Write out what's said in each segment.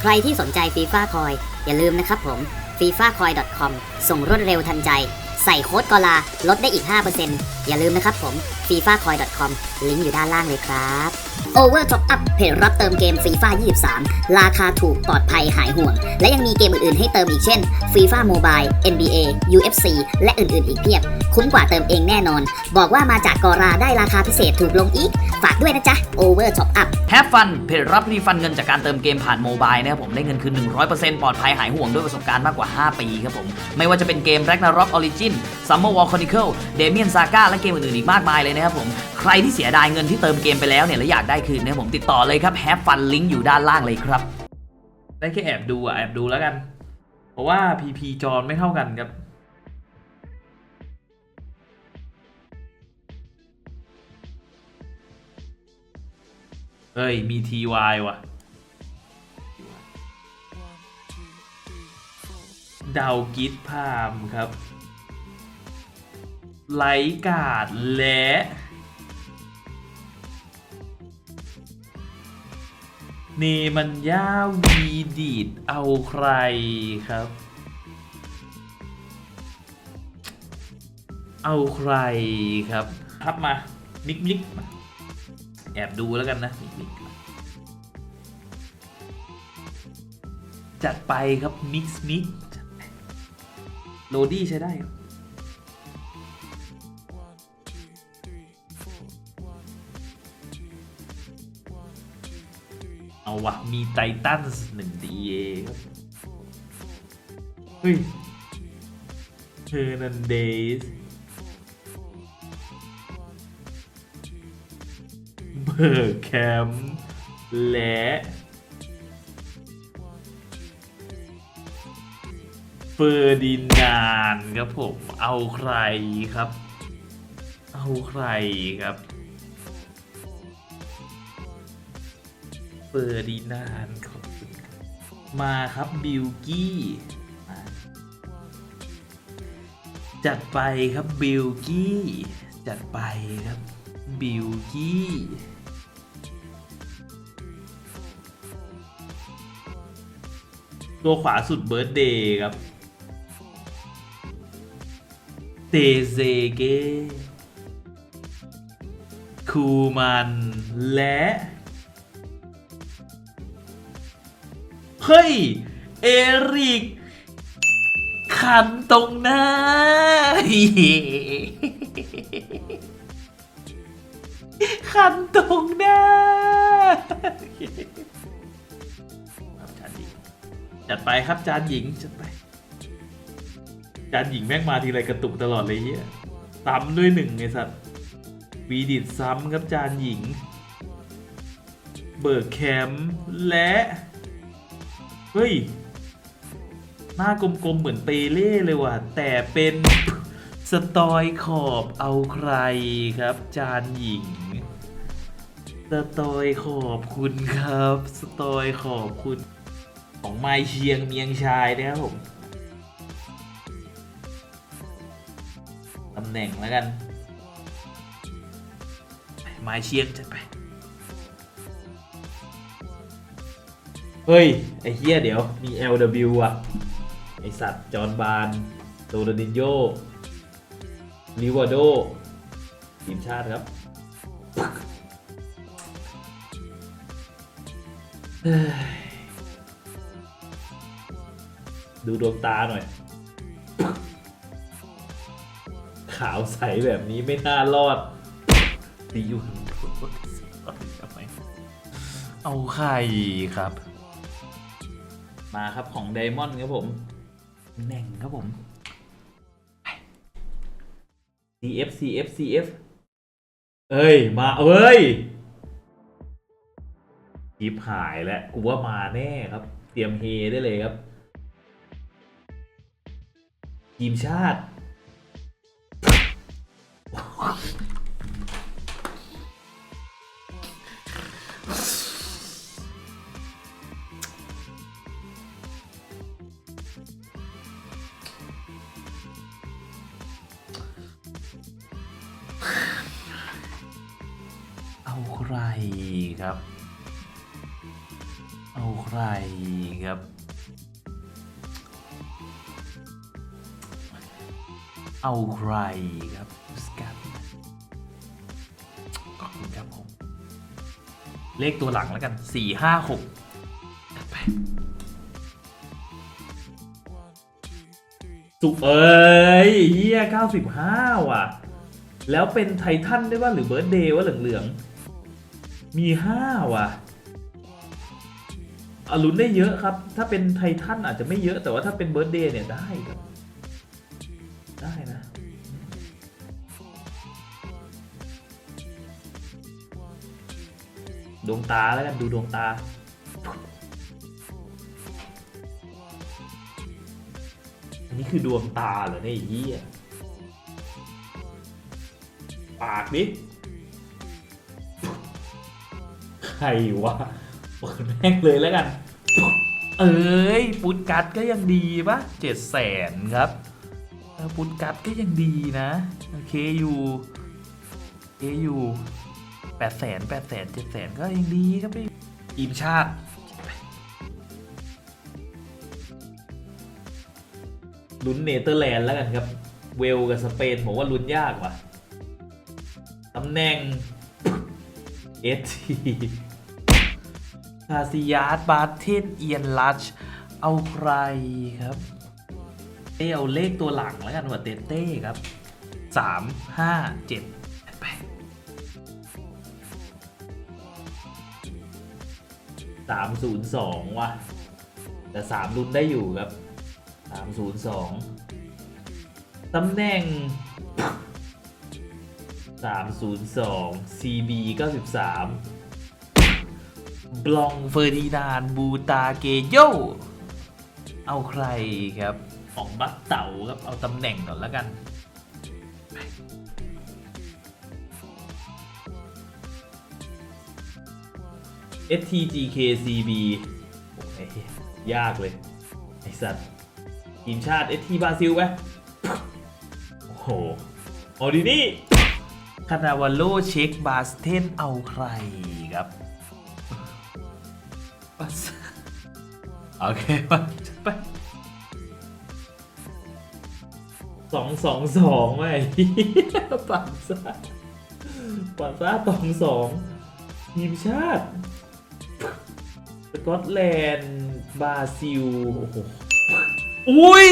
ใครที่สนใจฟีฟ่าคอยอย่าลืมนะครับผม f i f a c o i c o m ส่งรวดเร็วทันใจ ใส่โค้ดกอลาลดได้อีก 5% อย่าลืมนะครับผม fifacoin.com ลิงก์อยู่ด้านล่างเลยครับ Over Top Up เพจรับเติมเกม FIFA 23 ราคาถูกปลอดภัยหายห่วง และยังมีเกมอื่นๆ ให้เติมอีกเช่น FIFA Mobile NBA UFC และอื่นๆ อีกเพียบ คุ้มกว่าเติมเองแน่นอน บอกว่ามาจากกอราได้ราคาพิเศษถูกลงอีก ฝากด้วยนะจ๊ะ Over Top Up แฮปฟันเพจรับรีฟันเงินจากการเติมเกมผ่านโมบายนะครับผมได้เงินคืน 100%ปลอดภัยหายห่วงด้วยประสบการณ์มากกว่า 5 ปีครับผมไม่ว่าจะเป็นเกม Ragnarok Origin Summer War Chronicle Damien Saga และเกมอื่นๆอีกมากมายเลยนะครับผมใครที่เสียดายเงินที่เติมเกมไปแล้วเนี่ยและอยากได้คืนนะผมติดต่อเลยครับแฮปฟันลิงก์อยู่ด้านล่างเลยครับ ได้แค่แอบดูอะแอบดูแล้วกัน เพราะว่า PP จอนไม่เท่ากันครับเฮ้ย มี TY ว่ะ ดาวกิดพามครับ ไลกาดและ เนมันย่าวีดีดเอาใครครับ เอาใครครับ ครับมามิกมิกแอบดูแล้วกันนะมิกมิกจัดไปครับ มิกซ์มิกโรดี้ใช้ได้ครับ วะมีไททันส์หนึ่งดีเอเฮ้ยเฮอร์นันเดสเบอร์แคมและเฟอร์ดินานครับผม เอาใครครับ เอาใครครับ เฟอร์ดินานขอบคุณครับมาครับบิลกี้จัดไปครับบิลกี้จัดไปครับบิลกี้ตัวขวาสุดเบิร์ดเดย์ครับเตเซเกคูมันและ เฮ้ย เอริก คันตรงหน้า คันตรงหน้า ครับจานหญิง จัดไปครับจานหญิง จัดไป จานหญิงแม่งมาทีไรกระตุกตลอดเลยเฮียซ้ำด้วยหนึ่งไงสัตว์วีดิดซ้ำครับจานหญิง เบิร์กแคมและ ฮ้ย หน้ากลมๆเหมือนเปเล่เลยว่ะ แต่เป็นสตอยขอบเอาใครครับ จานหญิง สตอยขอบคุณครับ สตอยขอบคุณ ของไมเชียงเมียงชายนะครับผมตำแหน่งแล้วกัน ไมเชียงจัดไป เฮ้ย ไอ้เฮียเดี๋ยวมี LW อะ ไอสัตว์จอห์นบานโดนาดินโยลิวาโดทีมชาติครับดูดวงตาหน่อย ขาวใสแบบนี้ไม่น่ารอดดีอยู่ทำไมเอาใครครับ มาครับของไดมอนด์ครับผมแหน่งครับผม CF CF CF เอ้ย มาเอ้ยยิบหายแล้วกูว่ามาแน่ครับ เตรียมเฮได้เลยครับ ทีมชาติ เอาใครครับสกัดขอบคุณครับผม เลขตัวหลังแล้วกัน สี่ห้าหกไปสุเอ้ยเฮีย95ว่ะ แล้วเป็นไททันได้ป่ะหรือเบิร์ดเดย์วะเหลืองๆ มี5ว่ะอลุ้นได้เยอะครับ ถ้าเป็นไททันอาจจะไม่เยอะแต่ว่าถ้าเป็นเบิร์ดเดย์เนี่ยได้ครับ ดวงตาแล้วกันดูดวงตา อันนี้คือดวงตาเหรอเนี่ยไอ้เหี้ยปากดิใครวะเปิดแม่งเลยแล้วกัน เอ้ยปุตกัดก็ยังดีปะเจ็ดแสนครับเออปุตกัดก็ยังดีนะ โอเคอยู่ โอเคอยู่ แปดแสนแปดแสนเจ็ดแสนก็ยังดีครับพี่อิมชาติลุ้นเนเธอร์แลนด์แล้วกันครับ เวลกับสเปนผมว่าลุ้นยากว่ะตำแหน่งเอสทีคาซิยาสบาเทนเอียนลัช เอาใครครับเต้เอาเลขตัวหลังแล้วกันว่าเตเต้ครับ 3 5 7 สามศูนย์สองว่ะ แต่สามลุ้นได้อยู่ครับสามศูนย์สองตำแหน่งสามศูนย์สอง CB เก้าสิบสามบลองเฟอร์ดินานบูตาเกโย เอาใครครับของบัตเต๋าครับ เอาตำแหน่งก่อนแล้วกัน STGKCB ยยากเลย ไอสัตว์ทีมชาติ ST บราซิลไหมโอ้โหเอาดีนี่คานาวาโลเช็คบาสเทนเอาใครครับโอเคมาไปสองสองสองไอ้ปัสซาปัสซาสองสองทีมชาติ กอตแลนด์ บราซิล โอ้โห อุ้ย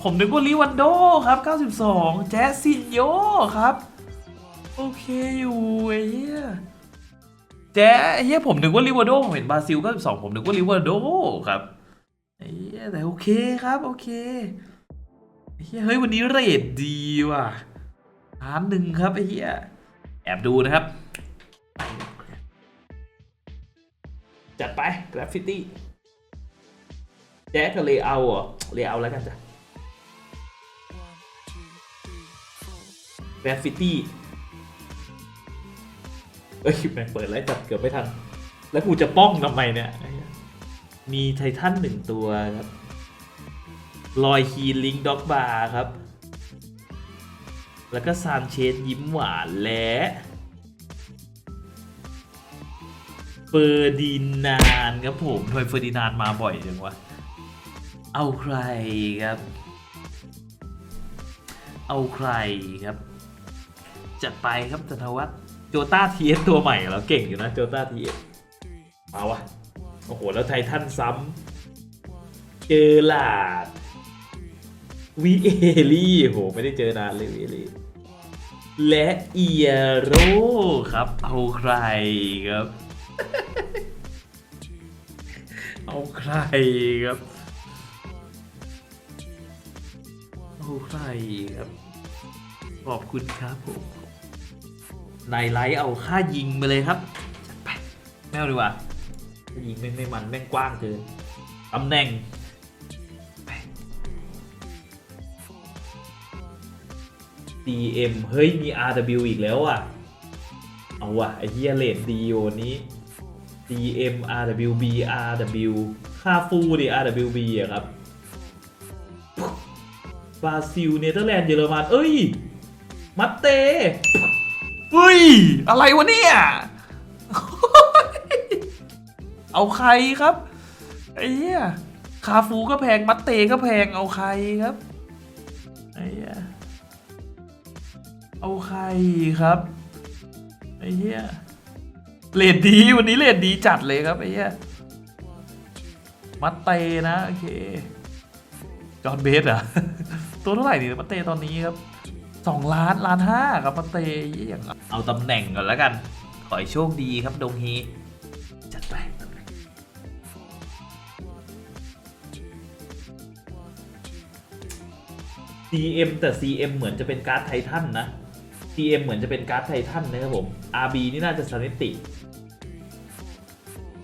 ผมนึกว่าลิวันโดครับ 92 แจสซินโยครับ โอเคอยู่ไอ้เหี้ยแจ๊ไอ้เหี้ยผมนึกว่าลิวันโดผมเห็นบราซิล 92 ผมนึกว่าลิวันโดครับไอ้เหี้ยแต่โอเคครับ โอเคไอ้เหี้ยเฮ้ยวันนี้เรทดีว่ะล้านหนึ่งครับไอ้เหี้ยแอบดูนะครับ กราฟฟิตี้แจ๊กกับเลเอาเหรอเลเอาแล้วกันจ้ะกราฟฟิตี้เอ้ยแม่งเปิดแล้วจับเกือบไม่ทัน แล้วกูจะป้องทำไมเนี่ย มีไททันหนึ่งตัวครับลอยคีลิงด็อกบาร์ครับ แล้วก็ซานเชสยิ้มหวานและ เฟอร์ดินานครับผมทำไมเฟอร์ดินานมาบ่อยจังวะ เอาใครครับ เอาใครครับ จัดไปครับธนวัฒน์โจต้าทีเอสตัวใหม่เราเก่งอยู่นะโจต้าทีเอสมาวะโอ้โห แล้วไททันซ้ำเจอหลาดวีเอลี่โห ไม่ได้เจอนานเลยวีเอลี่และเอียโรครับ เอาใครครับ เอาใครครับ เอาใครครับ ขอบคุณครับผมในไลท์เอาค่ายิงไปเลยครับจัดไปไม่เอาดีกว่ายิงแม่ไม่มันแม่งกว้างเกินตำแหน่ง DM เฮ้ย มี RW อีกแล้วอะ เอาว่ะ ไอ้เฮียเลดดีโอนี้ DM RWB RW คาฟูดิ RWB อะครับบราซิลเนเธอร์แลนด์เยอรมันเอ้ย มัตเตเฮ้ย อะไรวะเนี่ย เอาใครครับไอ้เหี้ยคาฟูก็แพง มัตเตก็แพงเอาใครครับไอ้เหี้ยเอาใครครับไอ้เหี้ย เลดดีวันนี้เลดดีจัดเลยครับไอ้เหี้ยมัตเตนะโอเคจอห์นเบสอะตัวเท่าไหร่ดีมัตเตตอนนี้ครับสองล้านล้านห้าครับมัตเตอย่างเอาตำแหน่งก่อนแล้วกัน ขอให้โชคดีครับดงฮีจัดไปตำแหน่ง CM แต่ CM เอ็มเหมือนจะเป็นการ์ดไททันนะ CM เหมือนจะเป็นการ์ดไททันนะครับผม RB นี่น่าจะสถิติ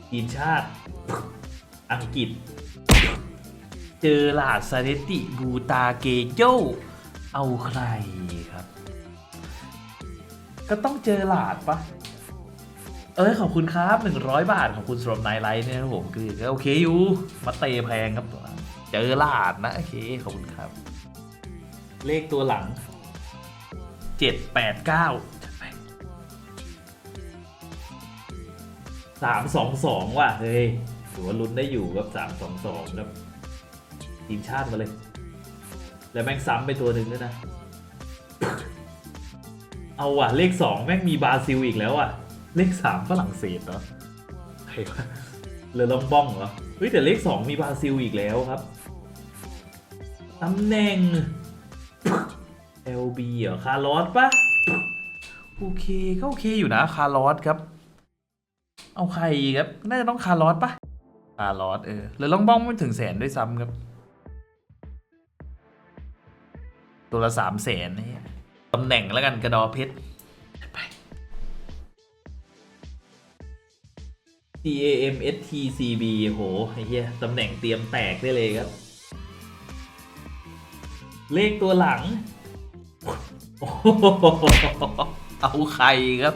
ทีมชาติ อังกฤษ เจอหลาดสถิติบูตาเกโยเอาใครครับ ก็ต้องเจอหลาดปะเอ้ยขอบคุณครับ 100 บาทขอบคุณสำหรับไนไลท์เนี่ยครับผมคือโอเคอยู่มาเตะแพงครับเจอหลาดนะโอเคขอบคุณครับ เลขตัวหลัง 7 สามสองสองว่ะ เฮ้ยถือว่าลุ้นได้อยู่กับสามสองสองครับทีมชาติมาเลย แล้วแม่งซ้ำไปตัวหนึ่งด้วยนะ เอาว่ะ เลขสองแม่งมีบราซิลอีกแล้วอะ เลขสามฝรั่งเศสเหรอใครวะเลอลองบ้องเหรอ เฮ้ยแต่เลขสองมีบราซิลอีกแล้วครับตำแหน่ง LB เหรอ คาร์ลอสปะโอเคก็โอเคอยู่นะ คาร์ลอสครับ เอาใครครับ น่าจะต้องคาร์ลอสปะคาร์ลอสเออเลอลองบ้องไม่ถึงแสนด้วยซ้ำครับ ตัวละสามแสนนี่ตำแหน่งแล้วกันกระดอเพชรไป T A M S T C B โหไอ้เหี้ยตำแหน่งเตรียมแตกได้เลยครับ เลขตัวหลังโอ้โหเอาใครครับ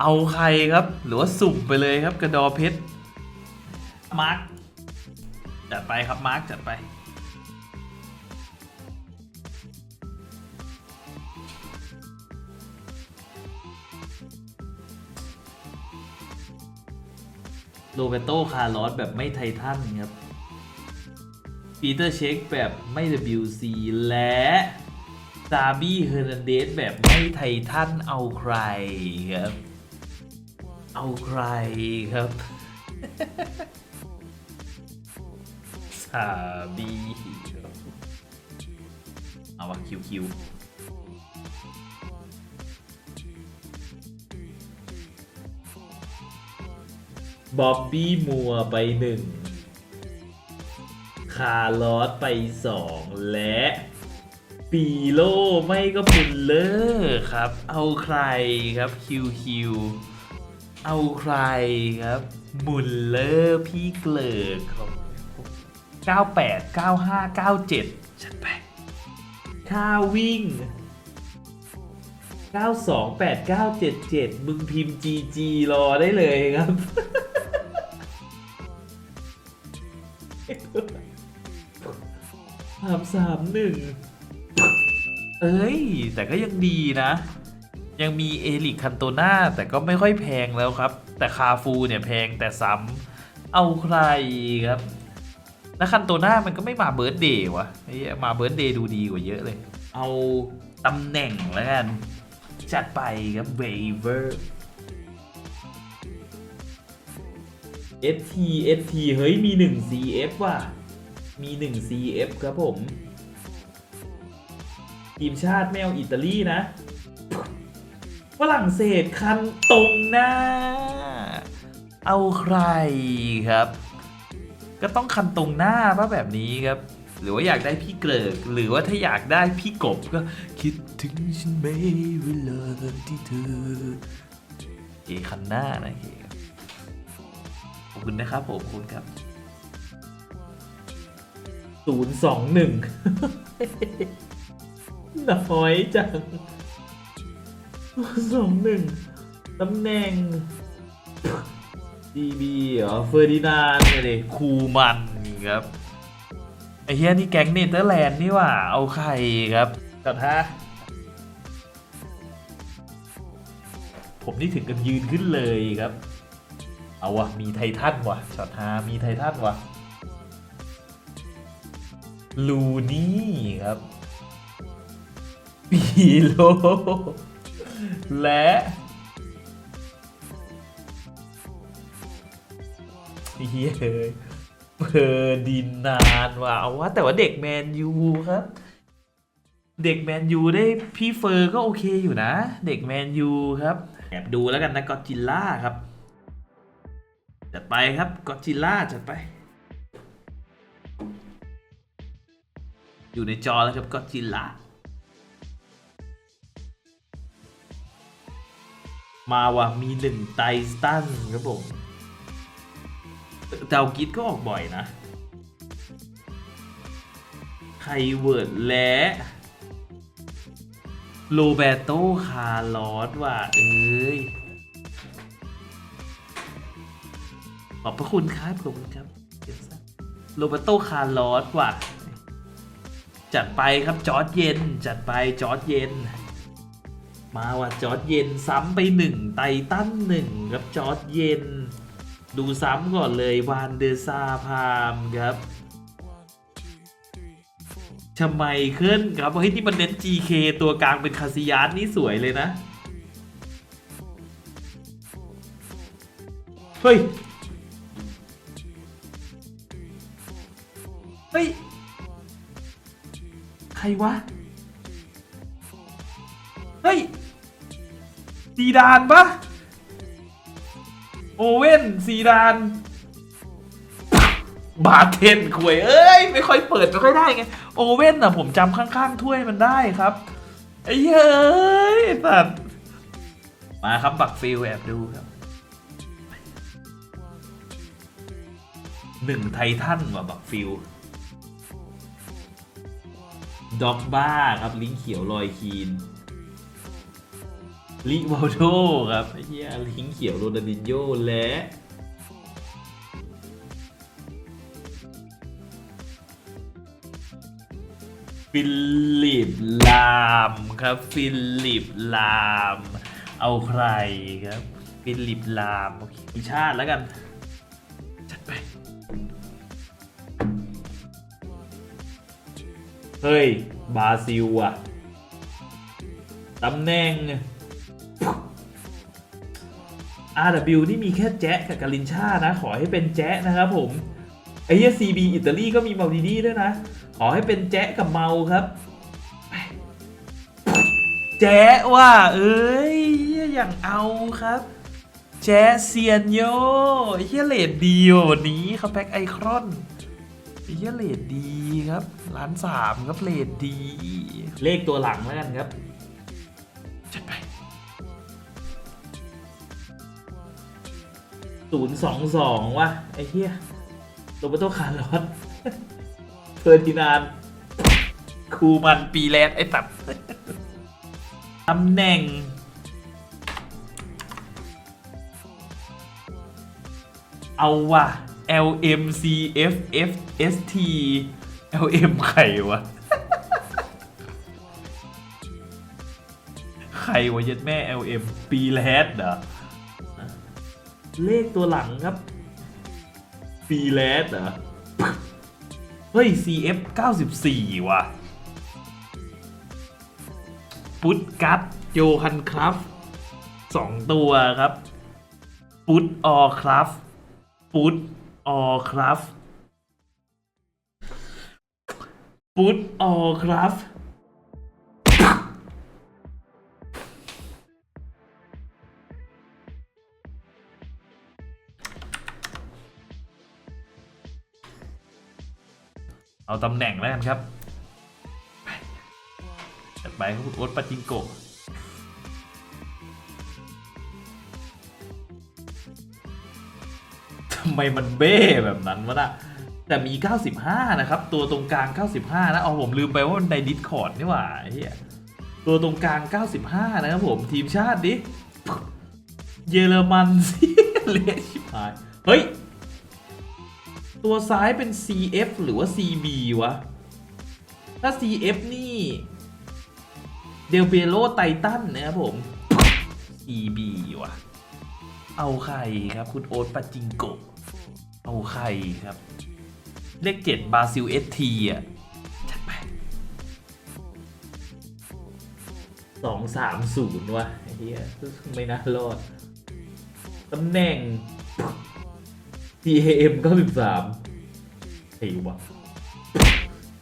เอาใครครับ หรือว่าสุ่มไปเลยครับกระดอเพชรมาร์คจัดไปครับมาร์คจัดไป โรเบโตคาร์ลอสแบบไม่ไททันครับปีเตอร์เช็คแบบไม่ WC และซาบี้เฮอร์นันเดสแบบไม่ไททันเอาใครครับ เอาใครครับซาบีเอาวะคิวคิวบ๊อบบี้มัวไปหนึ่ง คาร์ลอสไปสองและปีโลไม่ก็บุลเลอร์ครับ เอาใครครับคิวคิว เอาใครครับบุลเลอร์พี่เกลิกครับ98 95 97จัดไปค่าวิ่ง 928977 มึงพิมพ์ GG รอได้เลยครับ สามสามหนึ่ง เอ้ย แต่ก็ยังดีนะ ยังมีเอลิกคันโตนาแต่ก็ไม่ค่อยแพงแล้วครับ แต่คาฟูเนี่ยแพงแต่ซ้ำเอาใครครับแล้วคันโตนามันก็ไม่มาเบิร์ดเดย์วะไอ้มาเบิร์ดเดย์ดูดีกว่าเยอะเลย เอาตำแหน่งแล้วกัน จัดไปครับเวเวอร์ ST ST เฮ้ยมี 1 CF ว่ะ มี 1 CF ครับผม ทีมชาติไม่เอาอิตาลีนะ ฝรั่งเศสคันตรงหน้า เอาใครครับ ก็ต้องคันตรงหน้าป่ะแบบนี้ครับ หรือว่าอยากได้พี่เกริก หรือว่าถ้าอยากได้พี่กบก็คิดถึงฉันไหมเวลาที่เธอเอคันหน้านะเฮขอบคุณนะครับผมคุณครับศูนย์สองหนึ่งน้อยจัง สองหนึ่งตำแหน่ง DB เหรอเฟอร์ดินานเนี่ยดิคูมันครับไอ้เฮียนี่แก๊งเนเธอร์แลนด์นี่ว่า เอาใครครับจัดฮะผมนี่ถึงกับยืนขึ้นเลยครับ เอาวะมีไททันวะช็อตฮามีไททันวะลูนี่ครับปีโล และ เฮียเลยเพอร์ดินานว่ะเอาว่าแต่ว่าเด็กแมนยูครับ เด็กแมนยูได้พี่เฟอร์ก็โอเคอยู่นะ เด็กแมนยูครับแอบดูแล้วกันนะก็จิลล่าครับจัดไปครับก็จิลล่าจัดไป อยู่ในจอแล้วครับก็จิลล่า มาว่ะมีหนึ่งไตสตันครับผมเจ้ากิดก็ออกบ่อยนะไคเวิร์ดและโรเบโตคาร์ลอสว่ะเอ้ย ขอบพระคุณครับขอบคุณครับโรเบโตคาร์ลอสว่ะ จัดไปครับจอร์ดเย็น จัดไปจอร์ดเย็น มาว่ะจอร์ดเย็นซ้ำไปหนึ่งไตตันหนึ่งครับจอร์ดเย็น ดูซ้ำก่อนเลยวานเดอร์ซาพามครับชไมเคิลครับเฮ้ยที่มันเน้น GK ตัวกลางเป็นคาซิยาสนี่สวยเลยนะ เฮ้ย เฮ้ย ใครวะ เฮ้ย ซีดานปะโอเว่นซีดาน บาเทนควยเอ้ย ไม่ค่อยเปิด ไม่ค่อยได้ไง โอเว่นอะ ผมจำข้างๆ ถ้วยมันได้ครับ ไอ้เย้ยสัตว์มาครับบักฟิลแอบดูครับหนึ่งไททันว่ะบักฟิลด็อกบ้าครับ ลิงเขียวลอยคีน ลิวาโดครับไอ้เหี้ยลิงเขียวโรนัลดินโยและฟิลิปลามครับ ฟิลิปลาม เอาใครครับ ฟิลิปลามโอเคอีชาติแล้วกัน จัดไป เฮ้ย บาซิลอะตำแหน่ง RW นี่มีแค่แจ๊ะกับกาลินชานะ ขอให้เป็นแจ๊ะนะครับผมไอ้ CB อิตาลีก็มีเมาดีดีด้วยนะ ขอให้เป็นแจ๊ะกับเมาครับ แจ๊ะว่า เอ้ยอย่างเอาครับ แจ๊ะเซียนโยไอ้เฮียเลดดีวันนี้เขาแพ็คไอครอนไอ้เหี้ยเลดดีครับล้านสามครับเลดดี เลขตัวหลังแล้วกันครับ ศูนย์สองสองว่ะ ไอ้เหี้ยโรเบโตคาร์ลอสเฟอร์ดินานคูมันปีแลนด์ไอ้ตัดตำแหน่ง เอาว่ะ LMCFFST LM ใครวะ ใครวะยัดแม่ LM ปีแลดเหรอ เลขตัวหลังครับปีแลดเหรอ เฮ้ย CF 94 ว่ะ ปุตกัตโยฮันครัฟสองตัวครับ ปุตออครัฟปุตออครับ ปุตออครับ เอาตำแหน่งแล้วกันครับไปจัดไปครับคุณโอ๊ตปาจิงโกะทำไมมันเบ้แบบนั้นวะนะแต่มี 95 นะครับ ตัวตรงกลาง 95 นะเอาผมลืมไปว่ามันในดิสคอร์ดนี่หว่าเฮียตัวตรงกลาง 95 นะครับผมทีมชาติดิ เยอรมันเละชิบหาย เฮ้ย ตัวซ้ายเป็น CF หรือว่า CB วะ ถ้า CF นี่เดลเบโลไททันนะครับผม CB วะเอาไข่ครับ คุณโอ๊ตปาจิงโกเอาไข่ครับ เลขเจ็ดบาซิลเอสทีอะจัดไปสองสามศูนย์วะไอ้เฮียไม่น่ารอดตำแหน่ง TAM 93ไอ้วะ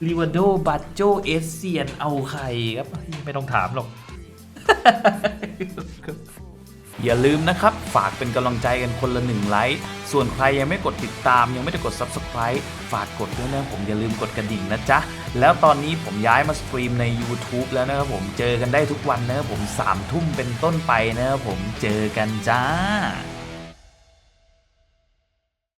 ลิวาโดบัตโจเอสเซียนเอาใครครับไม่ต้องถามหรอก อย่าลืมนะครับ ฝากเป็นกำลังใจกันคนละหนึ่งไลค์ส่วนใครยังไม่กดติดตาม ยังไม่ได้กด Subscribe ฝากกดด้วยนะผมอย่าลืมกดกระดิ่งนะจ๊ะ แล้วตอนนี้ผมย้ายมาสตรีมใน YouTube แล้วนะครับผมเจอกันได้ทุกวันนะครับผม3ทุ่มเป็นต้นไปนะครับผมเจอกันจ้า